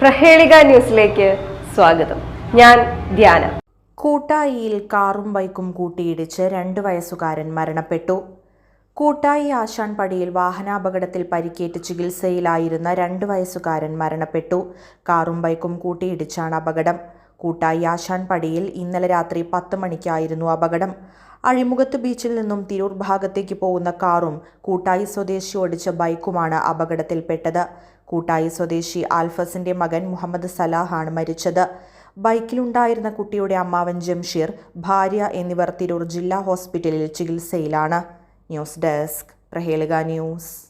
പ്രഹേളിക ന്യൂസിലേക്ക് സ്വാഗതം. ഞാൻ ധ്യാന. കൂട്ടായിയിൽ കാറും ബൈക്കും കൂട്ടിയിടിച്ച് രണ്ട് വയസ്സുകാരൻ മരണപ്പെട്ടു. കൂട്ടായി ആശാൻപടിയിൽ വാഹനാപകടത്തിൽ പരിക്കേറ്റ് ചികിത്സയിലായിരുന്ന രണ്ട് വയസ്സുകാരൻ മരണപ്പെട്ടു. കാറും ബൈക്കും കൂട്ടിയിടിച്ചാണ് അപകടം. കൂട്ടായി ആശാൻപടിയിൽ ഇന്നലെ രാത്രി പത്ത് മണിക്കായിരുന്നു അപകടം. അഴിമുഖത്ത് ബീച്ചിൽ നിന്നും തിരൂർ ഭാഗത്തേക്ക് പോകുന്ന കാറും കൂട്ടായി സ്വദേശി ഓടിച്ച ബൈക്കുമാണ് അപകടത്തിൽപ്പെട്ടത്. കൂട്ടായി സ്വദേശി ആൽഫസിന്റെ മകൻ മുഹമ്മദ് സലാഹാണ് മരിച്ചത്. ബൈക്കിലുണ്ടായിരുന്ന കുട്ടിയുടെ അമ്മാവൻ ജംഷീർ ഭാര്യ എന്നിവർ തിരൂർ ജില്ലാ ഹോസ്പിറ്റലിൽ ചികിത്സയിലാണ്. News desk Prahelika news.